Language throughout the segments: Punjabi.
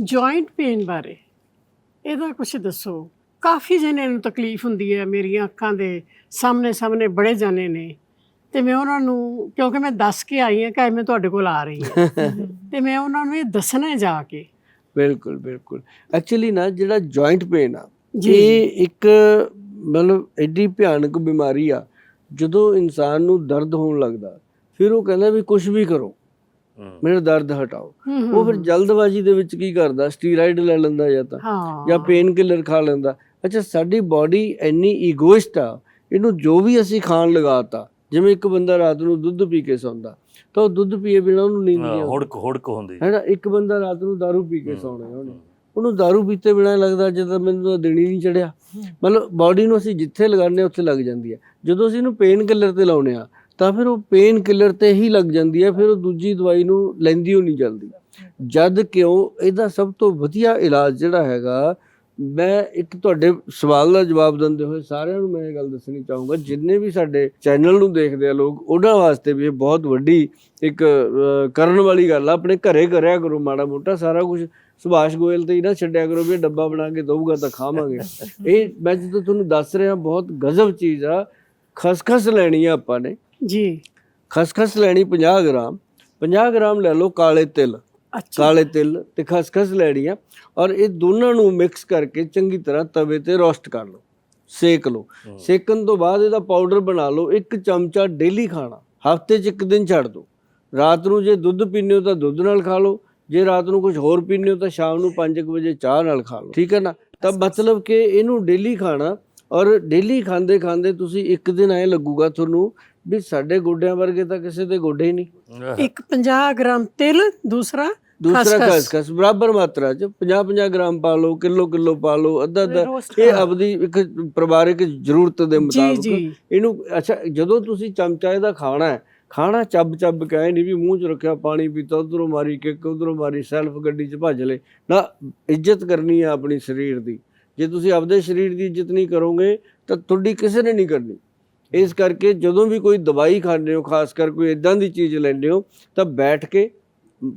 ਜੁਆਇੰਟ ਪੇਨ ਬਾਰੇ। ਇਹਦਾ ਕੁਝ ਦੱਸੋ। ਕਾਫੀ ਜਣਿਆਂ ਨੂੰ ਤਕਲੀਫ ਹੁੰਦੀ ਹੈ ਮੇਰੀਆਂ ਅੱਖਾਂ ਦੇ ਸਾਹਮਣੇ ਸਾਹਮਣੇ ਬੜੇ ਜਾਣੇ ਨੇ। ਤੇ ਮੈਂ ਉਹਨਾਂ ਨੂੰ ਕਿਉਂਕਿ ਮੈਂ ਦੱਸ ਕੇ ਆਈ ਹਾਂ ਕਿ ਮੈਂ ਤੁਹਾਡੇ ਕੋਲ ਆ ਰਹੀ ਹਾਂ। ਤੇ ਮੈਂ ਉਹਨਾਂ ਨੂੰ ਇਹ ਦੱਸਣਾ ਜਾ ਕੇ। ਬਿਲਕੁਲ ਬਿਲਕੁਲ। ਐਕਚੁਅਲੀ ਨਾ ਜਿਹੜਾ ਜੁਆਇੰਟ ਪੇਨ ਆ ਇਹ ਇੱਕ ਮਤਲਬ ਐਡੀ ਭਿਆਨਕ ਬਿਮਾਰੀ ਆ। ਜਦੋਂ ਇਨਸਾਨ ਨੂੰ ਦਰਦ ਹੋਣ ਲੱਗਦਾ ਫਿਰ ਉਹ ਕਹਿੰਦਾ ਵੀ ਕੁਝ ਵੀ ਕਰੋ। ਮੇਰਾ ਦਰਦ ਹਟਾਓ ਹੂੰ, ਹੂੰ, ਉਹ ਫਿਰ ਜਲਦਬਾਜ਼ੀ ਦੇ ਵਿੱਚ ਕੀ ਕਰਦਾ ਸਟੀਰਾਇਡ ਲੈ ਲੈਂਦਾ ਜਾਂ ਤਾਂ ਹਾਂ ਜਾਂ ਪੇਨ ਕਿਲਰ ਖਾ ਲੈਂਦਾ ਅੱਛਾ ਸਾਡੀ ਬਾਡੀ ਇੰਨੀ ਈਗੋਇਸਟ ਆ ਇਹਨੂੰ ਜੋ ਵੀ ਅਸੀਂ ਖਾਣ ਲਗਾਤਾ ਜਿਵੇਂ ਇੱਕ ਬੰਦਾ ਰਾਤ ਨੂੰ ਦੁੱਧ ਪੀ ਕੇ ਸੌਂਦਾ ਤਾਂ ਉਹ ਦੁੱਧ ਪੀਏ ਬਿਨਾਂ ਉਹਨੂੰ ਨੀਂਦ ਨਹੀਂ ਆਉਂਦੀ ਹੁੜਕ ਹੁੜਕ ਹੁੰਦੀ ਹੈ ਨਾ ਇੱਕ ਬੰਦਾ ਰਾਤ ਨੂੰ दारू ਪੀ ਕੇ ਹਮ, ਸੌਣਾ ਉਹਨੇ ਹਮ। ਉਹਨੂੰ दारू ਪੀਤੇ ਬਿਨਾਂ ਲੱਗਦਾ ਜਦੋਂ ਮੈਨੂੰ ਤਾਂ ਦਿਨ ਹੀ ਨਹੀਂ ਚੜਿਆ ਮਤਲਬ ਬਾਡੀ ਨੂੰ ਅਸੀਂ ਜਿੱਥੇ ਲਗਾਉਂਦੇ ਹਾਂ ਉੱਥੇ ਲੱਗ ਜਾਂਦੀ ਹੈ ਜਦੋਂ ਅਸੀਂ ਇਹਨੂੰ ਪੇਨ ਕਿਲਰ ਤੇ ਲਾਉਨੇ ਆ ਤਾਂ ਫਿਰ ਉਹ ਪੇਨ ਕਿਲਰ ਤੇ ਹੀ ਲੱਗ ਜਾਂਦੀ ਹੈ, ਫਿਰ ਉਹ ਦੂਜੀ ਦਵਾਈ ਨੂੰ ਲੈਂਦੀ ਹੋ ਨਹੀਂ ਜਾਂਦੀ। ਜਦ ਕਿਉਂ? ਇਹਦਾ ਸਭ ਤੋਂ ਵਧੀਆ ਇਲਾਜ ਜਿਹੜਾ ਹੈਗਾ, ਮੈਂ ਇੱਕ ਤੁਹਾਡੇ ਸਵਾਲ ਦਾ ਜਵਾਬ ਦਿੰਦੇ ਹੋਏ ਸਾਰਿਆਂ ਨੂੰ ਮੈਂ ਇਹ ਗੱਲ ਦੱਸਣੀ ਚਾਹੂੰਗਾ, ਜਿੰਨੇ ਵੀ ਸਾਡੇ ਚੈਨਲ ਨੂੰ ਦੇਖਦੇ ਆ ਲੋਕ, ਉਹਨਾਂ ਵਾਸਤੇ ਵੀ ਇਹ ਬਹੁਤ ਵੱਡੀ ਇੱਕ ਕਰਨ ਵਾਲੀ ਗੱਲ ਆ। ਆਪਣੇ ਘਰੇ ਕਰਿਆ ਕਰੋ ਮਾੜਾ ਮੋਟਾ, ਸਾਰਾ ਕੁਝ ਸੁਭਾਸ਼ ਗੋਇਲ ਤੇ ਹੀ ਨਾ ਛੱਡਿਆ ਕਰੋ ਵੀ ਇਹ ਡੱਬਾ ਬਣਾ ਕੇ ਦਊਗਾ ਤਾਂ ਖਾਵਾਂਗੇ। ਇਹ ਮੈਂ ਜਦੋਂ ਤੁਹਾਨੂੰ ਦੱਸ ਰਿਹਾ, ਬਹੁਤ ਗਜ਼ਬ ਚੀਜ਼ ਆ, ਖਸਖਸ ਲੈਣੀ ਆ ਆਪਾਂ ਨੇ। ਜੀ। ਖਸਖਸ ਲੈਣੀ 50 ਗ੍ਰਾਮ 50 ਗ੍ਰਾਮ ਲੈ ਲਓ ਕਾਲੇ ਤਿਲ। ਕਾਲੇ ਤਿਲ ਤੇ ਖਸਖਸ ਲੈਣੀ ਆ ਔਰ ਇਹ ਦੋਨਾਂ ਨੂੰ ਮਿਕਸ ਕਰਕੇ ਚੰਗੀ ਤਰ੍ਹਾਂ ਤਵੇ ਤੇ ਰੋਸਟ ਕਰ ਲਓ ਸੇਕ ਲਓ। ਸੇਕਣ ਤੋਂ ਬਾਅਦ ਇਹਦਾ ਪਾਊਡਰ ਬਣਾ ਲਓ ਇੱਕ ਚਮਚਾ ਡੇਲੀ ਖਾਣਾ ਹਫ਼ਤੇ 'ਚ ਇੱਕ ਦਿਨ ਛੱਡ ਦਿਓ ਰਾਤ ਨੂੰ ਜੇ ਦੁੱਧ ਪੀਂਦੇ ਹੋ ਤਾਂ ਦੁੱਧ ਨਾਲ ਖਾ ਲਓ ਜੇ ਰਾਤ ਨੂੰ ਕੁਝ ਹੋਰ ਪੀਂਦੇ ਹੋ ਤਾਂ ਸ਼ਾਮ ਨੂੰ 5 ਵਜੇ ਚਾਹ ਨਾਲ ਖਾ ਲਓ। ਠੀਕ ਹੈ ਨਾ? ਤਾਂ ਮਤਲਬ ਕਿ ਇਹਨੂੰ ਡੇਲੀ ਖਾਣਾ ਔਰ ਡੇਲੀ ਖਾਂਦੇ ਖਾਂਦੇ ਤੁਸੀਂ ਇੱਕ ਦਿਨ ਐ ਲੱਗੂਗਾ ਤੁਹਾਨੂੰ ਵੀ ਸਾਡੇ ਗੋਡਿਆਂ ਵਰਗੇ ਤਾਂ ਕਿਸੇ ਦੇ ਗੋਡੇ ਹੀ ਨਹੀਂ। ਇੱਕ 50 ਗ੍ਰਾਮ ਤਿਲ ਦੂਸਰਾ ਦੂਸਰਾ ਖਸਖਸ। ਬਰਾਬਰ ਮਾਤਰਾ ਚ। 50 50 ਗ੍ਰਾਮ ਪਾ ਲਓ ਕਿਲੋ ਕਿਲੋ ਪਾ ਲਓ ਅੱਧਾ ਅੱਧਾ ਇਹ ਆਪਦੀ ਇੱਕ ਪਰਿਵਾਰਕ ਜ਼ਰੂਰਤ ਦੇ ਮੁਤਾਬਕ ਇਹਨੂੰ ਅੱਛਾ ਜਦੋਂ ਤੁਸੀਂ ਚਮਚਾ ਇਹਦਾ ਖਾਣਾ ਹੈ ਖਾਣਾ ਚੱਬ ਚੱਬ ਕੇ ਐ ਨਹੀਂ ਵੀ ਮੂੰਹ 'ਚ ਰੱਖਿਆ ਪਾਣੀ ਪੀਤਾ ਉਧਰੋਂ ਮਾਰੀ ਕਿੱਕ ਉਧਰੋਂ ਮਾਰੀ ਸੈਲਫ ਗੱਡੀ 'ਚ ਭੱਜ ਲੇ ਨਾ ਇੱਜ਼ਤ ਕਰਨੀ ਹੈ ਆਪਣੀ ਸਰੀਰ ਦੀ। ਜੇ ਤੁਸੀਂ ਆਪਦੇ ਸਰੀਰ ਦੀ ਇੱਜ਼ਤ ਨਹੀਂ ਕਰੋਗੇ ਤਾਂ ਤੁਹਾਡੀ ਕਿਸੇ ਨੇ ਨਹੀਂ ਕਰਨੀ। ਇਸ ਕਰਕੇ ਜਦੋਂ ਵੀ ਕੋਈ ਦਵਾਈ ਖਾਂਦੇ ਹੋ, ਖਾਸ ਕਰ ਕੋਈ ਇਦਾਂ ਦੀ ਚੀਜ਼ ਲੈਂਦੇ ਹੋ, ਤਾਂ ਬੈਠ ਕੇ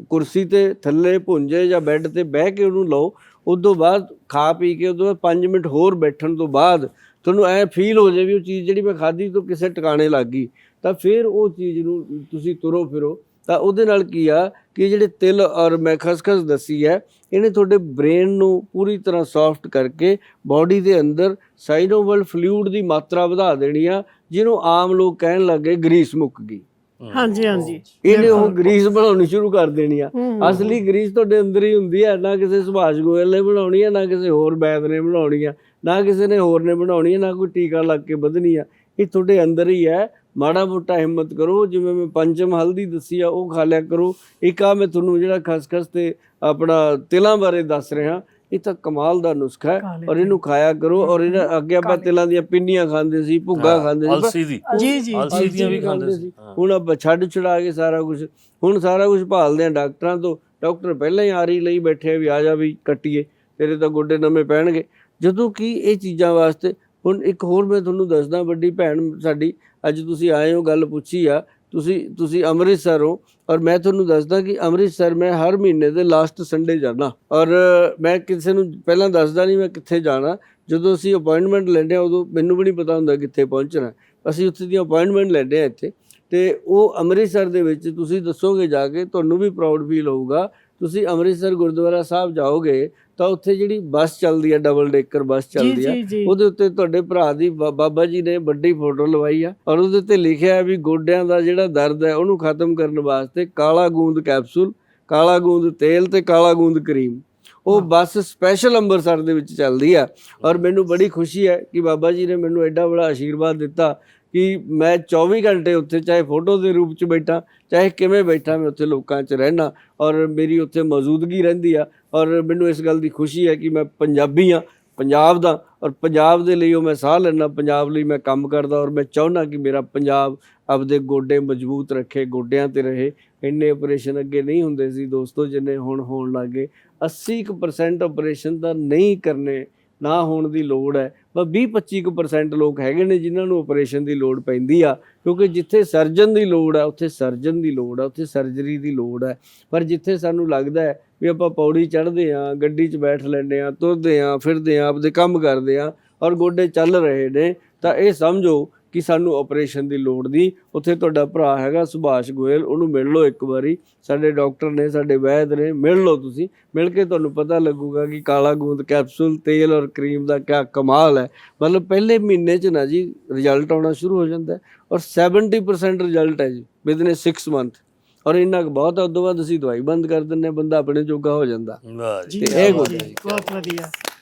ਕੁਰਸੀ ਤੇ ਥੱਲੇ ਭੁੰਜੇ ਜਾਂ ਬੈੱਡ ਤੇ ਬਹਿ ਕੇ ਉਹਨੂੰ ਲਓ। ਉਸ ਤੋਂ ਬਾਅਦ ਖਾ ਪੀ ਕੇ ਉਦੋਂ 5 ਮਿੰਟ ਹੋਰ ਬੈਠਣ ਤੋਂ ਬਾਅਦ ਤੁਹਾਨੂੰ ਐ ਫੀਲ ਹੋ ਜਾਵੇ ਵੀ ਉਹ ਚੀਜ਼ ਜਿਹੜੀ ਮੈਂ ਖਾਧੀ ਤੋਂ ਕਿਸੇ ਟਿਕਾਣੇ ਲੱਗ ਗਈ। ਤਾਂ ਫਿਰ ਉਹ ਚੀਜ਼ ਨੂੰ ਤੁਸੀਂ ਤੁਰੋ ਫਿਰੋ। ਤਾਂ ਉਹਦੇ ਨਾਲ ਕੀ ਆ ਕਿ ਜਿਹੜੇ ਤਿਲ ਔਰ ਮੈਂ ਖਸਖਸ ਦੱਸੀ ਹੈ ਇਹਨੇ ਤੁਹਾਡੇ ਬ੍ਰੇਨ ਨੂੰ ਪੂਰੀ ਤਰ੍ਹਾਂ ਸੌਫਟ ਕਰਕੇ ਬਾਡੀ ਦੇ ਅੰਦਰ ਸਾਈਨੋਵਲ ਫਲੂਇਡ ਦੀ ਮਾਤਰਾ ਵਧਾ ਦੇਣੀ ਆ ਜਿਹਨੂੰ ਆਮ ਲੋਕ ਕਹਿਣ ਲੱਗੇ ਗਰੀਸ ਮੁੱਕ ਗਈ। ਹਾਂਜੀ ਹਾਂਜੀ। ਇਹਨੇ ਉਹ ਗਰੀਸ ਬਣਾਉਣੀ ਸ਼ੁਰੂ ਕਰ ਦੇਣੀ ਆ। ਅਸਲੀ ਗਰੀਸ ਤੁਹਾਡੇ ਅੰਦਰ ਹੀ ਹੁੰਦੀ ਹੈ ਨਾ ਕਿਸੇ ਸੁਭਾਸ਼ ਗੋਇਲ ਨੇ ਬਣਾਉਣੀ ਹੈ ਨਾ ਕਿਸੇ ਹੋਰ ਬੈਦ ਨੇ ਬਣਾਉਣੀ ਆ ਨਾ ਕਿਸੇ ਨੇ ਹੋਰ ਨੇ ਬਣਾਉਣੀ ਹੈ ਨਾ ਕੋਈ ਟੀਕਾ ਲੱਗ ਕੇ ਵਧਣੀ ਆ। ਇਹ ਤੁਹਾਡੇ ਅੰਦਰ ਹੀ ਹੈ ਮਾੜਾ ਮੋਟਾ ਹਿੰਮਤ ਕਰੋ ਜਿਵੇਂ ਮੈਂ ਪੰਚਮ ਹਲਦੀ ਦੱਸੀ ਆ ਉਹ ਖਾ ਲਿਆ ਕਰੋ। ਇੱਕ ਆ ਮੈਂ ਤੁਹਾਨੂੰ ਜਿਹੜਾ ਖਸਖਸ ਤੇ ਆਪਣਾ ਤਿਲਾਂ ਬਾਰੇ ਦੱਸ ਰਿਹਾ ਇਹ ਤਾਂ ਕਮਾਲ ਦਾ ਨੁਸਖਾ ਹੈ ਔਰ ਇਹਨੂੰ ਖਾਇਆ ਕਰੋ ਔਰ ਇਹਨਾਂ ਅੱਗੇ ਆਪਾਂ ਤਿਲਾਂ ਦੀਆਂ ਪਿੰਨੀਆਂ ਖਾਂਦੇ ਸੀ ਭੁੱਗਾ ਖਾਂਦੇ ਸੀ ਅਲਸੀ ਦੀ। ਜੀ ਜੀ। ਅਲਸੀ ਦੀਆਂ ਵੀ ਖਾਂਦੇ ਸੀ। ਹੁਣ ਆਪਾਂ ਛੱਡ ਛੁਡਾ ਕੇ ਸਾਰਾ ਕੁਝ ਹੁਣ ਸਾਰਾ ਕੁਝ ਭਾਲਦੇ ਆ ਡਾਕਟਰਾਂ ਤੋਂ। ਡਾਕਟਰ ਪਹਿਲਾਂ ਹੀ ਆਰੀ ਲਈ ਬੈਠੇ ਆ ਵੀ ਆ ਜਾ ਵੀ ਕੱਟੀਏ ਤੇਰੇ ਤਾਂ ਗੋਡੇ ਨਵੇਂ ਪੈਣਗੇ। ਜਦੋਂ ਕਿ ਇਹ ਚੀਜ਼ਾਂ ਵਾਸਤੇ ਹੁਣ ਇੱਕ ਹੋਰ ਮੈਂ ਤੁਹਾਨੂੰ ਦੱਸਦਾ ਵੱਡੀ ਭੈਣ ਸਾਡੀ ਅੱਜ ਤੁਸੀਂ ਆਏ ਹੋ, ਗੱਲ ਪੁੱਛੀ ਆ, ਤੁਸੀਂ ਤੁਸੀਂ ਅੰਮ੍ਰਿਤਸਰ ਹੋ ਔਰ ਮੈਂ ਤੁਹਾਨੂੰ ਦੱਸਦਾ ਕਿ ਅੰਮ੍ਰਿਤਸਰ ਮੈਂ ਹਰ ਮਹੀਨੇ ਦੇ ਲਾਸਟ ਸੰਡੇ ਜਾਣਾ ਔਰ ਮੈਂ ਕਿਸੇ ਨੂੰ ਪਹਿਲਾਂ ਦੱਸਦਾ ਨਹੀਂ ਮੈਂ ਕਿੱਥੇ ਜਾਣਾ, ਜਦੋਂ ਅਸੀਂ ਅਪਾਇੰਟਮੈਂਟ ਲੈਂਦੇ ਆ ਉਦੋਂ ਮੈਨੂੰ ਵੀ ਨਹੀਂ ਪਤਾ ਹੁੰਦਾ ਕਿੱਥੇ ਪਹੁੰਚਣਾ, ਅਸੀਂ ਉੱਥੇ ਦੀ ਅਪਾਇੰਟਮੈਂਟ ਲੈਂਦੇ ਆ ਇੱਥੇ ਤੇ ਉਹ ਅੰਮ੍ਰਿਤਸਰ ਦੇ ਵਿੱਚ ਤੁਸੀਂ ਦੱਸੋਗੇ ਜਾ ਕੇ ਤੁਹਾਨੂੰ ਵੀ ਪ੍ਰਾਊਡ ਫੀਲ ਹੋਊਗਾ ਤੁਸੀਂ ਅੰਮ੍ਰਿਤਸਰ ਗੁਰਦੁਆਰਾ ਸਾਹਿਬ ਜਾਓਗੇ ਤਾਂ ਉੱਥੇ ਜਿਹੜੀ ਬੱਸ ਚੱਲਦੀ ਆ ਡਬਲ ਡੇਕਰ ਬੱਸ ਚੱਲਦੀ ਆ ਉਹਦੇ ਉੱਤੇ ਤੁਹਾਡੇ ਭਰਾ ਦੀ ਬਾਬਾ ਜੀ ਨੇ ਵੱਡੀ ਫੋਟੋ ਲਵਾਈ ਆ ਔਰ ਉਹਦੇ ਉੱਤੇ ਲਿਖਿਆ ਹੈ ਵੀ ਗੋਡਿਆਂ ਦਾ ਜਿਹੜਾ ਦਰਦ ਹੈ ਉਹਨੂੰ ਖਤਮ ਕਰਨ ਵਾਸਤੇ ਕਾਲਾ ਗੂੰਦ ਕੈਪਸੂਲ ਕਾਲਾ ਗੂੰਦ ਤੇਲ ਤੇ ਕਾਲਾ ਗੂੰਦ ਕਰੀਮ ਉਹ ਬੱਸ ਸਪੈਸ਼ਲ ਅੰਮ੍ਰਿਤਸਰ ਦੇ ਵਿੱਚ ਚੱਲਦੀ ਆ। ਔਰ ਮੈਨੂੰ ਬੜੀ ਖੁਸ਼ੀ ਹੈ ਕਿ ਬਾਬਾ ਜੀ ਨੇ ਮੈਨੂੰ ਐਡਾ ਬੜਾ ਆਸ਼ੀਰਵਾਦ ਦਿੱਤਾ ਕਿ ਮੈਂ 24 ਘੰਟੇ ਉੱਥੇ ਚਾਹੇ ਫੋਟੋ ਦੇ ਰੂਪ 'ਚ ਬੈਠਾ, ਚਾਹੇ ਕਿਵੇਂ ਬੈਠਾ ਮੈਂ ਉੱਥੇ ਲੋਕਾਂ 'ਚ ਰਹਿਣਾ ਔਰ ਮੇਰੀ ਉੱਥੇ ਮੌਜੂਦਗੀ ਰਹਿੰਦੀ ਆ ਔਰ ਮੈਨੂੰ ਇਸ ਗੱਲ ਦੀ ਖੁਸ਼ੀ ਹੈ ਕਿ ਮੈਂ ਪੰਜਾਬੀ ਆ ਪੰਜਾਬ ਦਾ ਔਰ ਪੰਜਾਬ ਦੇ ਲਈ ਉਹ ਮੈਂ ਸਾਹ ਲੈਣਾ ਪੰਜਾਬ ਲਈ ਮੈਂ ਕੰਮ ਕਰਦਾ ਔਰ ਮੈਂ ਚਾਹੁੰਦਾ ਕਿ ਮੇਰਾ ਪੰਜਾਬ ਆਪਦੇ ਗੋਡੇ ਮਜ਼ਬੂਤ ਰੱਖੇ, ਗੋਡਿਆਂ ਤੇ ਰਹੇ। ਇੰਨੇ ਆਪਰੇਸ਼ਨ ਅੱਗੇ ਨਹੀਂ ਹੁੰਦੇ ਸੀ ਦੋਸਤੋ, ਜਿੰਨੇ ਹੁਣ ਹੋਣ ਲੱਗੇ 80% ਆਪਰੇਸ਼ਨ ਤਾਂ ਨਹੀਂ ਕਰਨੇ, ਨਾ ਹੋਣ ਦੀ ਲੋੜ ਹੈ। ਬਸ 20-25% ਲੋਕ ਹੈਗੇ ਨੇ ਜਿਨ੍ਹਾਂ ਨੂੰ ਆਪਰੇਸ਼ਨ ਦੀ ਲੋੜ ਪੈਂਦੀ ਆ, ਕਿਉਂਕਿ ਜਿੱਥੇ ਸਰਜਨ ਦੀ ਲੋੜ ਹੈ ਉੱਥੇ ਸਰਜਨ ਦੀ ਲੋੜ ਆ, ਉੱਥੇ ਸਰਜਰੀ ਦੀ ਲੋੜ ਹੈ ਪਰ ਜਿੱਥੇ ਸਾਨੂੰ ਲੱਗਦਾ ਹੈ ਵੀ ਆਪਾਂ ਪੌੜੀ ਚੜ੍ਹਦੇ ਆ ਗੱਡੀ 'ਚ ਬੈਠ ਲੈਂਦੇ ਆ ਤੁਰਦੇ ਆ ਫਿਰਦੇ ਆ ਆਪਦੇ ਕੰਮ ਕਰਦੇ ਆ ਔਰ ਗੋਡੇ ਚੱਲ ਰਹੇ ਨੇ, ਤਾਂ ਇਹ ਸਮਝੋ ਕਿ ਸਾਨੂੰ ਆਪਰੇਸ਼ਨ ਦੀ ਲੋੜ ਨਹੀਂ। ਉੱਥੇ ਤੁਹਾਡਾ ਭਰਾ ਹੈਗਾ ਸੁਭਾਸ਼ ਗੋਇਲ ਉਹਨੂੰ ਮਿਲ ਲਓ ਇੱਕ ਵਾਰੀ। ਸਾਡੇ ਡਾਕਟਰ ਨੇ ਸਾਡੇ ਵੈਦ ਨੇ ਮਿਲ ਲਓ ਤੁਸੀਂ। ਮਿਲ ਕੇ ਤੁਹਾਨੂੰ ਪਤਾ ਲੱਗੂਗਾ ਕਿ ਕਾਲਾ ਗੂੰਦ ਕੈਪਸੂਲ ਤੇਲ ਔਰ ਕਰੀਮ ਦਾ ਕਿਆ ਕਮਾਲ ਹੈ। ਮਤਲਬ ਪਹਿਲੇ ਮਹੀਨੇ 'ਚ ਨਾ ਜੀ ਰਿਜ਼ਲਟ ਆਉਣਾ ਸ਼ੁਰੂ ਹੋ ਜਾਂਦਾ ਔਰ 70% ਰਿਜ਼ਲਟ ਹੈ ਜੀ ਵਿਦਨ 6 ਮੰਥ ਔਰ ਇੰਨਾ ਕੁ ਬਹੁਤ ਉਦੋਂ ਬਾਅਦ ਅਸੀਂ ਦਵਾਈ ਬੰਦ ਕਰ ਦਿੰਦੇ ਹਾਂ ਬੰਦਾ ਆਪਣੇ ਜੋਗਾ ਹੋ ਜਾਂਦਾ। ਵਾਹ ਜੀ। ਇਹ ਹੈ ਜੀ। ਬਹੁਤ ਵਧੀਆ।